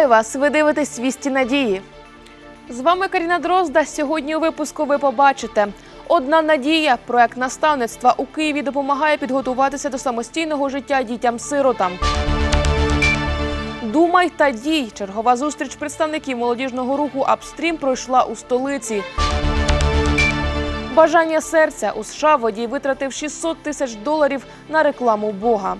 Вітаю вас! Ви дивитесь «Вісті надії. З вами Каріна Дрозда. Сьогодні у випуску ви побачите. Одна надія, проект наставництва у Києві допомагає підготуватися до самостійного життя дітям-сиротам. Думай та дій. Чергова зустріч представників молодіжного руху Апстрім пройшла у столиці. Бажання серця у США водій витратив 600 тисяч доларів на рекламу Бога.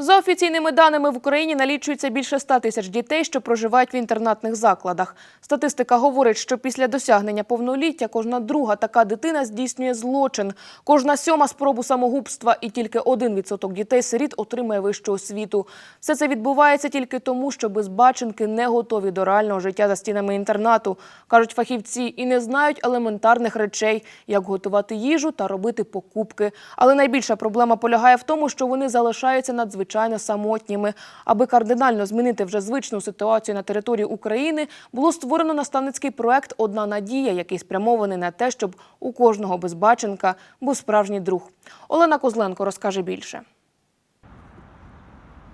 За офіційними даними в Україні налічується більше 100 тисяч дітей, що проживають в інтернатних закладах. Статистика говорить, що після досягнення повноліття кожна друга така дитина здійснює злочин, кожна сьома спробу самогубства, і тільки 1% дітей-сиріт отримує вищу освіту. Все це відбувається тільки тому, що безбаченки не готові до реального життя за стінами інтернату, кажуть фахівці, і не знають елементарних речей, як готувати їжу та робити покупки. Але найбільша проблема полягає в тому, що вони залишаються надзвичайно самотніми. Аби кардинально змінити вже звичну ситуацію на території України, було створено наставницький проект Одна надія, який спрямований на те, щоб у кожного безбаченка був справжній друг. Олена Козленко розкаже більше.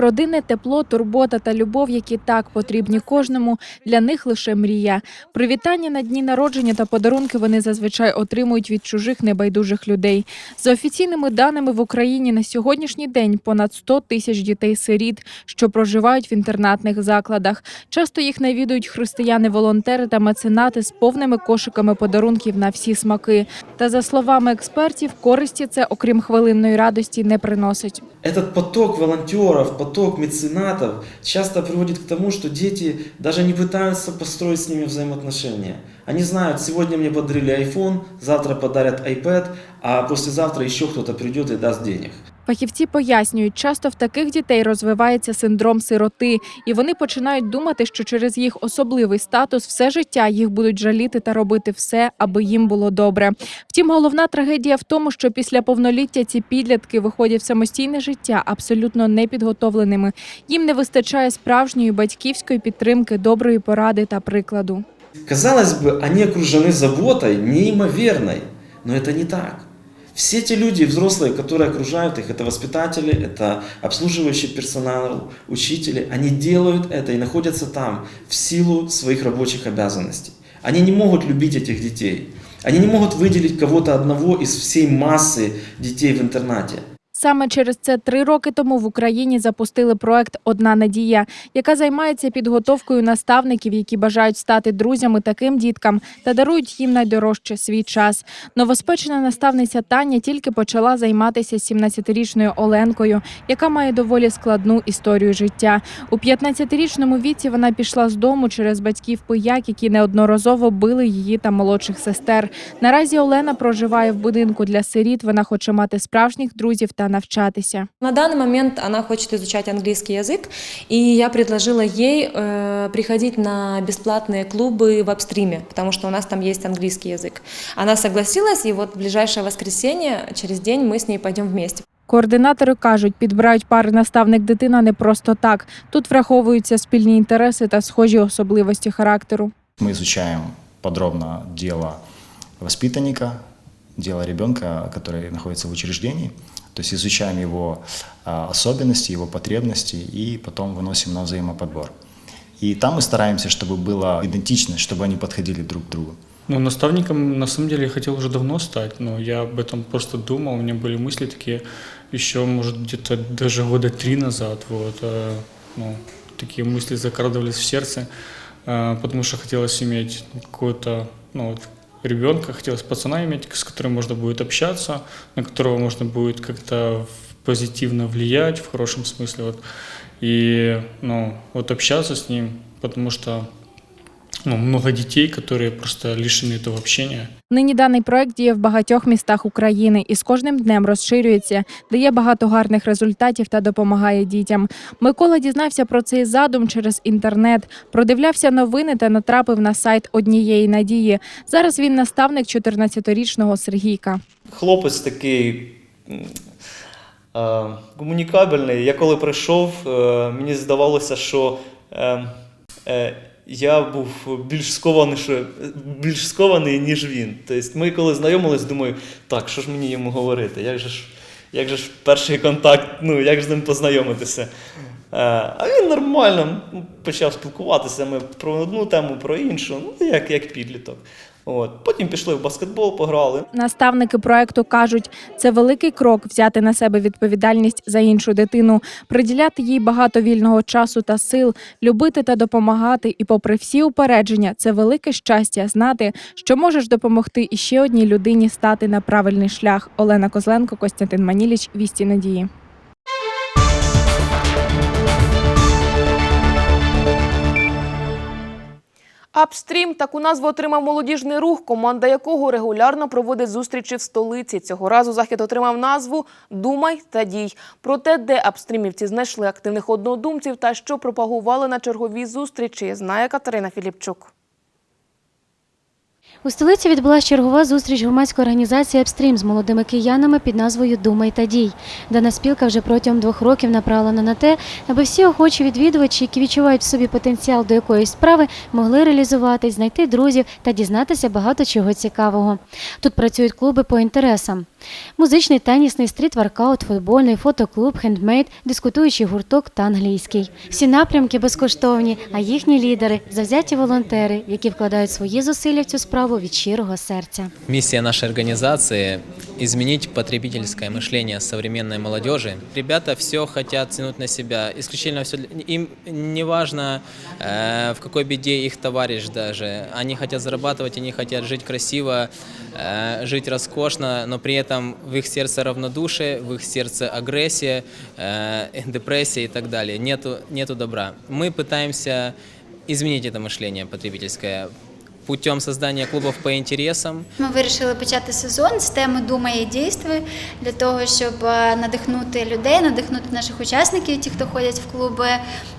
Родинне тепло, турбота та любов, які так потрібні кожному, для них лише мрія. Привітання на дні народження та подарунки вони зазвичай отримують від чужих небайдужих людей. За офіційними даними в Україні на сьогоднішній день понад 100 тисяч дітей-сиріт, що проживають в інтернатних закладах. Часто їх навідують християни-волонтери та меценати з повними кошиками подарунків на всі смаки. Та за словами експертів, користі це, окрім хвилинної радості, не приносить. Этот поток волонтеров, поток меценатов часто приводит к тому, что дети даже не пытаются построить с ними взаимоотношения. Они знают, сегодня мне подарили iPhone, завтра подарят iPad, а послезавтра еще кто-то придет и даст денег. Фахівці пояснюють, часто в таких дітей розвивається синдром сироти, і вони починають думати, що через їх особливий статус все життя їх будуть жаліти та робити все, аби їм було добре. Втім, головна трагедія в тому, що після повноліття ці підлітки виходять в самостійне життя абсолютно непідготовленими. Їм не вистачає справжньої батьківської підтримки, доброї поради та прикладу. Казалось бы, они окружены заботой неимоверной, но это не так. Все те люди, взрослые, которые окружают их, это воспитатели, это обслуживающий персонал, учители, они делают это и находятся там в силу своих рабочих обязанностей. Они не могут любить этих детей. Они не могут выделить кого-то одного из всей массы детей в интернате. Саме через це три роки тому в Україні запустили проект Одна надія, яка займається підготовкою наставників, які бажають стати друзями таким діткам та дарують їм найдорожче свій час. Новоспечена наставниця Таня тільки почала займатися 17-річною Оленкою, яка має доволі складну історію життя. У 15-річному віці вона пішла з дому через батьків пияк, які неодноразово били її та молодших сестер. Наразі Олена проживає в будинку для сиріт. Вона хоче мати справжніх друзів та навчатися. На данный момент она хочет изучать английский язык, и я предложила ей э, приходить на бесплатные клубы в апстриме, потому что у нас там есть английский язык. Она согласилась, и вот в ближайшее воскресенье, через день, мы с ней пойдем вместе. Координатори кажуть, підбирають пари наставник дитина не просто так. Тут враховуються спільні інтереси та схожі особливості характеру. Мы изучаем подробно дело воспитанника, дело ребенка, который находится в учреждении. То есть изучаем его а, особенности, его потребности и потом выносим на взаимоподбор. И там мы стараемся, чтобы была идентичность, чтобы они подходили друг к другу. Ну, наставником на самом деле я хотел уже давно стать, но я об этом просто думал, у меня были мысли такие еще, может, где-то даже года три назад, вот, э, ну, такие мысли закрадывались в сердце, э, потому что хотелось иметь какого-то, ну, вот, ребенка, хотелось пацана иметь, с которым можно будет общаться, на которого можно будет как-то позитивно влиять, в хорошем смысле, вот, и, ну, вот общаться с ним, потому что ну, много детей, которые просто лишены этого общения. Нині даний проект діє в багатьох містах України і з кожним днем розширюється, дає багато гарних результатів та допомагає дітям. Микола дізнався про цей задум через інтернет, продивлявся новини та натрапив на сайт однієї надії. Зараз він наставник 14-річного Сергійка. хлопець такий м, е, комунікабельний. Я коли прийшов, е, мені здавалося, що е, е, я був більш скований, що- більш скований, ніж він. Тобто ми коли знайомились, думаю, так, що ж мені йому говорити? Як же ж як же ж перший контакт, ну як ж з ним познайомитися. Е, А він нормально ну, почав спілкуватися. Ми про одну тему, про іншу, ну як, як підліток. От. Потім пішли в баскетбол, пограли. Наставники проекту кажуть, це великий крок взяти на себе відповідальність за іншу дитину, приділяти їй багато вільного часу та сил, любити та допомагати. І, попри всі упередження, це велике щастя знати, що можеш допомогти іще одній людині стати на правильний шлях. Олена Козленко, Костянтин Маніліч, Вісті Надії. Апстрім таку назву отримав молодіжний рух, команда якого регулярно проводить зустрічі в столиці. Цього разу захід отримав назву Думай та дій. Про те, де апстрімівці знайшли активних однодумців та що пропагували на черговій зустрічі, знає Катерина Філіпчук. У столиці відбулася чергова зустріч громадської організації «Апстрім» з молодими киянами під назвою Думай та дій. Дана спілка вже протягом двох років направлена на те, аби всі охочі відвідувачі, які відчувають в собі потенціал до якоїсь справи, могли реалізуватись, знайти друзів та дізнатися багато чого цікавого. Тут працюють клуби по інтересам: музичний, тенісний, стріт-воркаут, футбольний, фотоклуб, хендмейд, дискутуючий гурток та англійський. Всі напрямки безкоштовні, а їхні лідери завзяті волонтери, які вкладають свої зусилля в цю справу від щирого серця. Миссия нашей организации – изменить потребительское мышление современной молодежи. Ребята все хотят тянуть на себя, исключительно все. Им не важно, э, в какой беде их товарищ даже. Они хотят зарабатывать, они хотят жить красиво, э, жить роскошно, но при этом в их сердце равнодушие, в их сердце агрессия, э, депрессия и так далее. Нету, нету добра. Мы пытаемся изменить это мышление потребительское путем создания клубов по интересам, Ми вирішили почати сезон з теми Думає і дійствуй для того, щоб е, надихнути людей, надихнути наших учасників, ті, хто ходять в клуби,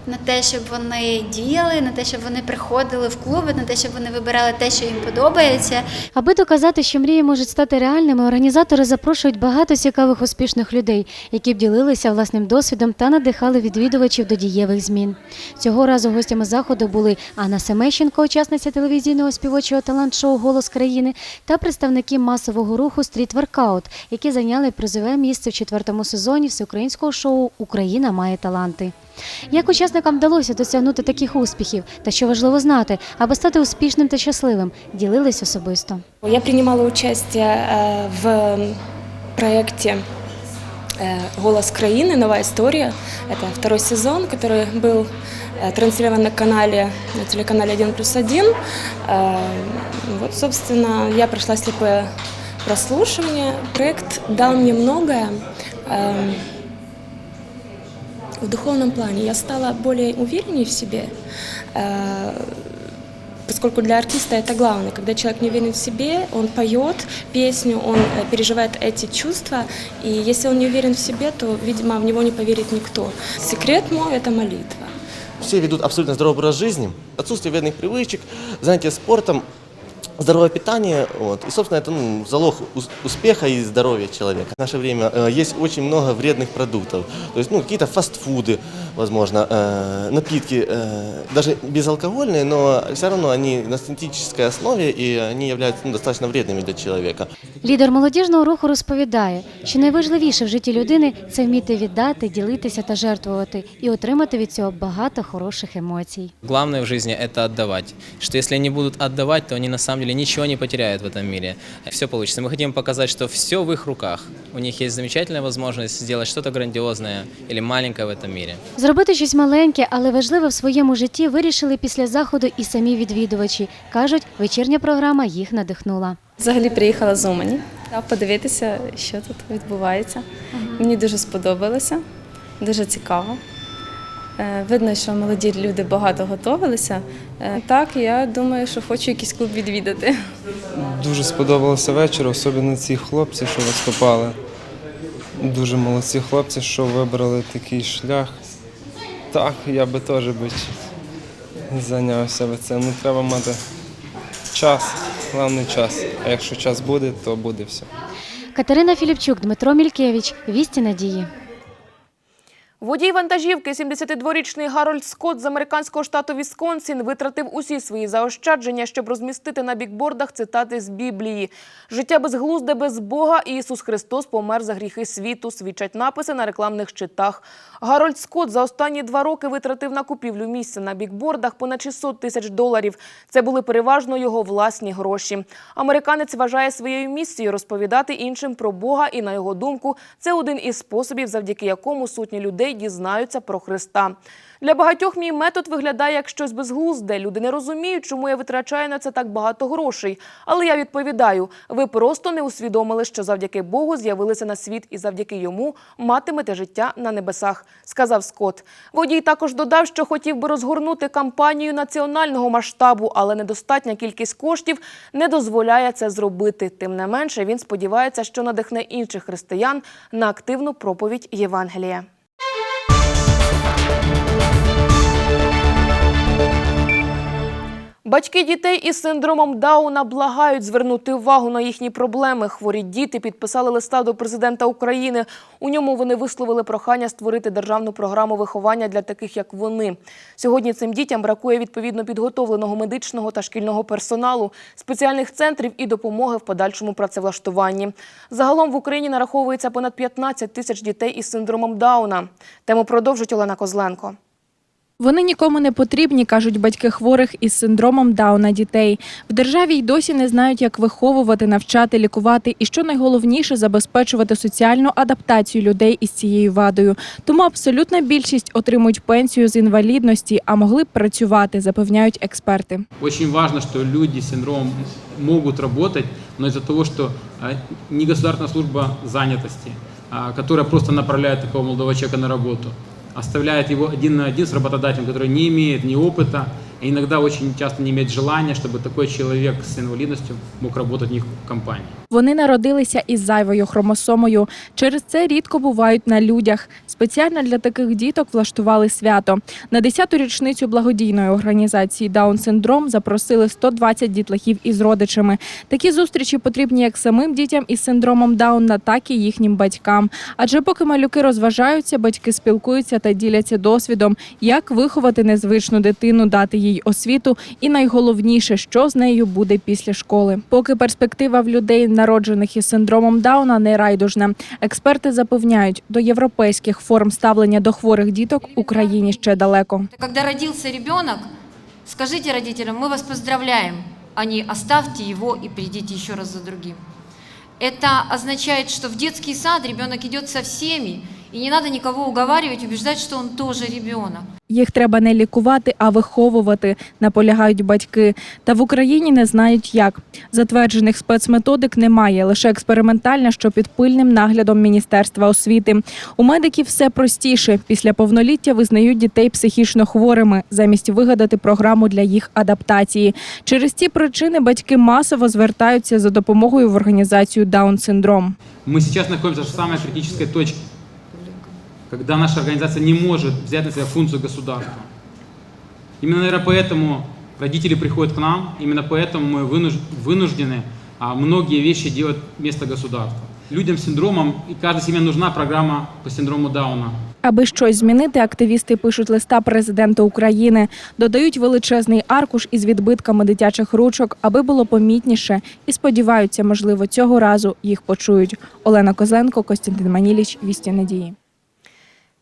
на те, щоб вони діяли, на те, щоб вони приходили в клуби, на те, щоб вони вибирали те, що їм подобається. Аби доказати, що мрії можуть стати реальними, організатори запрошують багато цікавих успішних людей, які б ділилися власним досвідом та надихали відвідувачів до дієвих змін. Цього разу гостями заходу були Анна Семещенко, учасниця телевізійного співочого талант-шоу Голос країни та представники масового руху Стріт Воркаут, які зайняли призове місце в четвертому сезоні всеукраїнського шоу Україна має таланти. Як учасникам вдалося досягнути таких успіхів, та що важливо знати, аби стати успішним та щасливим, ділились особисто. Я принимала участие э, в проекте э, «Голос краины. Новая история». Это второй сезон, который был э, Транслирован на канале, на телеканале 1 плюс 1. Э, Вот, собственно, я прошла слепое прослушивание. Проект дал мне многое. Эм, В духовном плане я стала более увереннее в себе, э, поскольку для артиста это главное. Когда человек не уверен в себе, он поет песню, он э, переживает эти чувства, и если он не уверен в себе, то, видимо, в него не поверит никто. Секрет мой – это молитва. Все ведут абсолютно здоровый образ жизни, отсутствие вредных привычек, занятие спортом, здоровое питание. Вот. И, собственно, это ну, залог ус- успеха и здоровья человека. В наше время э, есть очень много вредных продуктов. То есть ну, какие-то фастфуды, возможно, э, напитки, э, даже безалкогольные, но все равно они на синтетической основе и они являются ну, достаточно вредными для человека. Лідер молодіжного руху розповідає, що найважливіше в житті людини це вміти віддати, ділитися та жертвувати і отримати від цього багато хороших емоцій. Главное в жизни – это отдавать. Что если они будут отдавать, то они на самом деле ничего не потеряют в этом мире. Все получится. Мы хотим показать, что все в их руках. У них есть замечательная возможность сделать что-то грандиозное или маленькое в этом мире. Зробити щось маленьке, але важливе в своєму житті вирішили після заходу і самі відвідувачі. Кажуть, вечірня програма їх надихнула. Взагалі приїхала з Умані та подивитися, що тут відбувається. Мені дуже сподобалося, дуже цікаво. Е, Видно, що молоді люди багато готувалися. Е, Так, я думаю, що хочу якийсь клуб відвідати. Дуже сподобався вечір, особливо ці хлопці, що виступали. Дуже молодці хлопці, що вибрали такий шлях. Так, я би теж би зайнявся би цим. Ну, треба мати час, головний час. А якщо час буде, то буде все. Катерина Філіпчук, Дмитро Мількевич, Вісті Надії. Водій вантажівки, 72-річний Гарольд Скотт з американського штату Вісконсін, витратив усі свої заощадження, щоб розмістити на бікбордах цитати з Біблії. Життя безглузде без Бога Ісус Христос помер за гріхи світу, свідчать написи на рекламних щитах. Гарольд Скотт за останні два роки витратив на купівлю місця на бікбордах понад 600 тисяч доларів. Це були переважно його власні гроші. Американець вважає своєю місією розповідати іншим про Бога, і на його думку, це один із способів, завдяки якому сотні людей дізнаються про Христа. Для багатьох мій метод виглядає як щось безглузде. Люди не розуміють, чому я витрачаю на це так багато грошей. Але я відповідаю: ви просто не усвідомили, що завдяки Богу з'явилися на світ, і завдяки йому матимете життя на небесах, сказав Скотт. Водій також додав, що хотів би розгорнути кампанію національного масштабу, але недостатня кількість коштів не дозволяє це зробити. Тим не менше, він сподівається, що надихне інших християн на активну проповідь Євангелія. Батьки дітей із синдромом Дауна благають звернути увагу на їхні проблеми. Хворі діти підписали листа до президента України. У ньому вони висловили прохання створити державну програму виховання для таких, як вони. Сьогодні цим дітям бракує відповідно підготовленого медичного та шкільного персоналу, спеціальних центрів і допомоги в подальшому працевлаштуванні. Загалом в Україні нараховується понад 15 тисяч дітей із синдромом Дауна. Тему продовжить Олена Козленко. Вони нікому не потрібні, кажуть батьки хворих із синдромом Дауна дітей. В державі й досі не знають, як виховувати, навчати, лікувати і, що найголовніше, забезпечувати соціальну адаптацію людей із цією вадою. Тому абсолютна більшість отримують пенсію з інвалідності, а могли б працювати, запевняють експерти. Очень важно, что люди с синдромом могут работать, но из-за того, а, не государственная служба занятости, а, которая просто направляет такого молодого человека на работу, оставляет его один на один с работодателем, который не имеет ни опыта, и иногда очень часто не имеет желания, чтобы такой человек с инвалидностью мог работать у них в компании. Вони народилися із зайвою хромосомою. Через це рідко бувають на людях. Спеціально для таких діток влаштували свято. На 10-ту річницю благодійної організації Даун Синдром запросили 120 дітлахів із родичами. Такі зустрічі потрібні як самим дітям із синдромом Дауна, так і їхнім батькам. Адже поки малюки розважаються, батьки спілкуються та діляться досвідом, як виховати незвичну дитину, дати їй освіту, і найголовніше, що з нею буде після школи. Поки перспектива в людей, народжених із синдромом Дауна, не райдужна. Експерти запевняють, до європейських форм ставлення до хворих діток Україні ще далеко. Когда родился ребенок, скажите родителям, мы вас поздравляем, а не оставьте его и придите еще раз за другим. Это означает, что в детский сад ребенок идет со всеми, и не надо никого уговаривать, убеждать, что он тоже ребенок. Їх треба не лікувати, а виховувати, наполягають батьки. Та в Україні не знають як. Затверджених спецметодик немає, лише експериментальна, що під пильним наглядом Міністерства освіти. У медиків все простіше. Після повноліття визнають дітей психічно хворими, замість вигадати програму для їх адаптації. Через ці причини батьки масово звертаються за допомогою в організацію Даун-синдром. Мы сейчас находимся в самой критической точке, когда наша организация не может взять на себя функцию государства. Именно, наверное, поэтому родители приходят к нам, именно поэтому мы вынуж- вынуждены а, многие вещи делать вместо государства. Людям с синдромом, и каждой семье нужна программа по синдрому Дауна. Аби щось змінити, активісти пишуть листа президенту України, додають величезний аркуш із відбитками дитячих ручок, аби було помітніше, і сподіваються, можливо, цього разу їх почують. Олена Козленко, Костянтин Маніліч, Вісті Надії.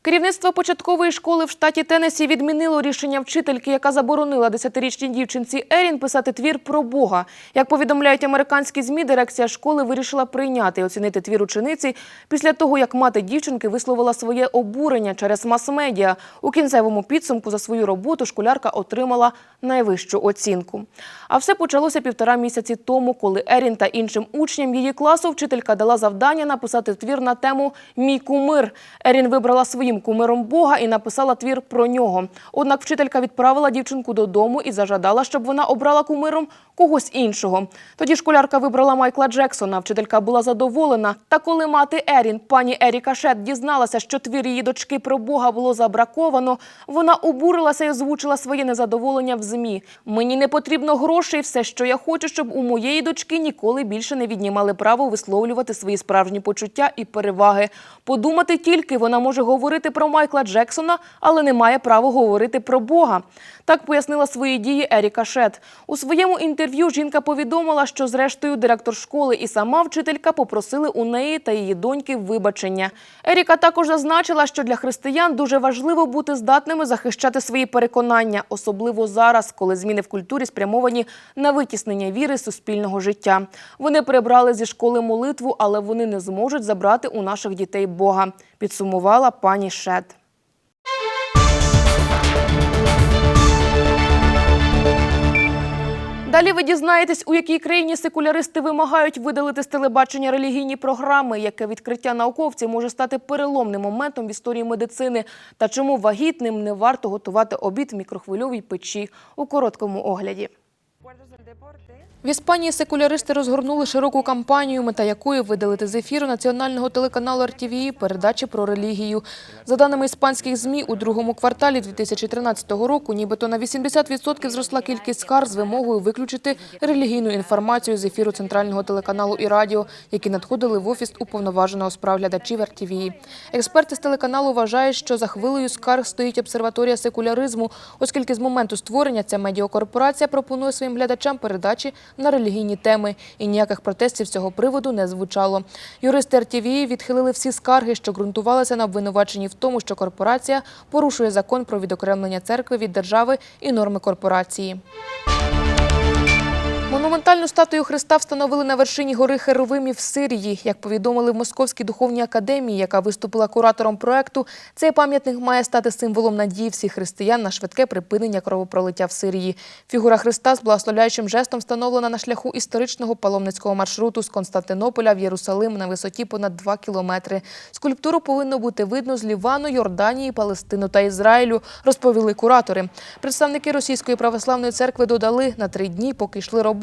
Керівництво початкової школи в штаті Теннессі відмінило рішення вчительки, яка заборонила 10-річній дівчинці Ерін писати твір про Бога. Як повідомляють американські ЗМІ, дирекція школи вирішила прийняти і оцінити твір учениці після того, як мати дівчинки висловила своє обурення через мас-медіа. У кінцевому підсумку за свою роботу школярка отримала найвищу оцінку. А все почалося півтора місяці тому, коли Ерін та іншим учням її класу вчителька дала завдання написати твір на тему Мій кумир. Ерін вибрала своїм кумиром Бога і написала твір про нього. Однак вчителька відправила дівчинку додому і зажадала, щоб вона обрала кумиром когось іншого. Тоді школярка вибрала Майкла Джексона. Вчителька була задоволена. Та коли мати Ерін, пані Еріка Шет, дізналася, що твір її дочки про Бога було забраковано, вона обурилася і озвучила своє незадоволення в змі. Мені не потрібно грошей. Все, що я хочу, щоб у моєї дочки ніколи більше не віднімали право висловлювати свої справжні почуття і переваги. Подумати тільки вона може говорити про Майкла Джексона, але не має права говорити про Бога. Так пояснила свої дії Еріка Шет. У своєму інтерв'ю жінка повідомила, що зрештою директор школи і сама вчителька попросили у неї та її доньки вибачення. Еріка також зазначила, що для християн дуже важливо бути здатними захищати свої переконання, особливо зараз, коли зміни в культурі спрямовані на витіснення віри суспільного життя. Вони прибрали зі школи молитву, але вони не зможуть забрати у наших дітей Бога, підсумувала пані Шет. Далі ви дізнаєтесь, у якій країні секуляристи вимагають видалити з телебачення релігійні програми, яке відкриття науковців може стати переломним моментом в історії медицини, та чому вагітним не варто готувати обід в мікрохвильовій печі у короткому огляді. В Іспанії секуляристи розгорнули широку кампанію, мета якої видалити з ефіру національного телеканалу РТВІ передачі про релігію. За даними іспанських ЗМІ, у другому кварталі 2013 року нібито на 80% зросла кількість скарг з вимогою виключити релігійну інформацію з ефіру центрального телеканалу і радіо, які надходили в офіс уповноваженого з прав глядачів РТВІ. Експерти з телеканалу вважають, що за хвилею скарг стоїть обсерваторія секуляризму, оскільки з моменту створення ця медіакорпорація пропонує своїм глядачам передачі на релігійні теми, і ніяких протестів з цього приводу не звучало. Юристи РТВ відхилили всі скарги, що ґрунтувалися на обвинуваченні в тому, що корпорація порушує закон про відокремлення церкви від держави і норми корпорації. Монументальну статую Христа встановили на вершині гори Херовимів в Сирії. Як повідомили в Московській духовній академії, яка виступила куратором проекту, цей пам'ятник має стати символом надії всіх християн на швидке припинення кровопролиття в Сирії. Фігура Христа з благословляючим жестом встановлена на шляху історичного паломницького маршруту з Константинополя в Єрусалим на висоті понад 2 кілометри. Скульптуру повинно бути видно з Лівану, Йорданії, Палестину та Ізраїлю, розповіли куратори. Представники Російської православної церкви додали на три дні, поки йшли роботи,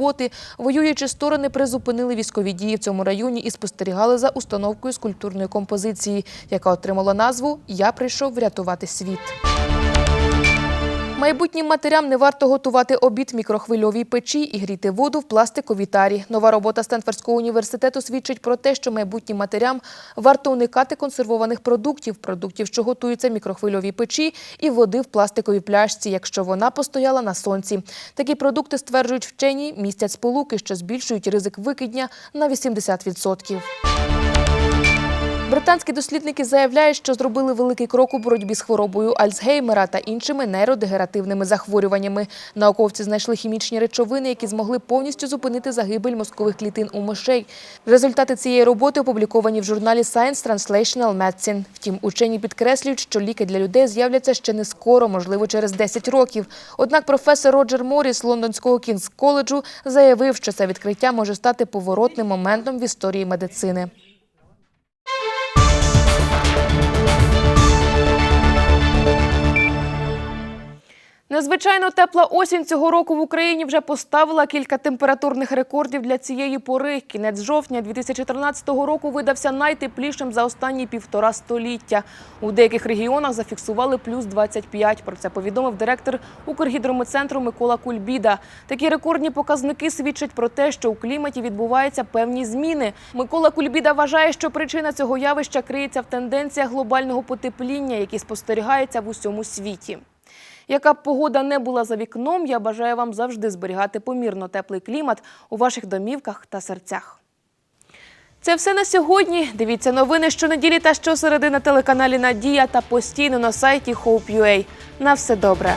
воюючі сторони призупинили військові дії в цьому районі і спостерігали за установкою скульптурної композиції, яка отримала назву Я прийшов врятувати світ. Майбутнім матерям не варто готувати обід в мікрохвильовій печі і гріти воду в пластиковій тарі. Нова робота Стенфордського університету свідчить про те, що майбутнім матерям варто уникати консервованих продуктів, продуктів, що готуються в мікрохвильовій печі, і води в пластиковій пляшці, якщо вона постояла на сонці. Такі продукти, стверджують вчені, містять сполуки, що збільшують ризик викидня на 80%. Британські дослідники заявляють, що зробили великий крок у боротьбі з хворобою Альцгеймера та іншими нейродегеративними захворюваннями. Науковці знайшли хімічні речовини, які змогли повністю зупинити загибель мозкових клітин у мишей. Результати цієї роботи опубліковані в журналі Science Translational Medicine. Втім, учені підкреслюють, що ліки для людей з'являться ще не скоро, можливо, через 10 років. Однак професор Роджер Моріс Лондонського Кінгс коледжу заявив, що це відкриття може стати поворотним моментом в історії медицини. Незвичайно тепла осінь цього року в Україні вже поставила кілька температурних рекордів для цієї пори. Кінець жовтня 2014 року видався найтеплішим за останні півтора століття. У деяких регіонах зафіксували плюс 25. Про це повідомив директор Укргідрометцентру Микола Кульбіда. Такі рекордні показники свідчать про те, що у кліматі відбуваються певні зміни. Микола Кульбіда вважає, що причина цього явища криється в тенденціях глобального потепління, які спостерігаються в усьому світі. Яка б погода не була за вікном, я бажаю вам завжди зберігати помірно теплий клімат у ваших домівках та серцях. Це все на сьогодні. Дивіться новини щонеділі та щосереди на телеканалі Надія та постійно на сайті Hope.ua. На все добре.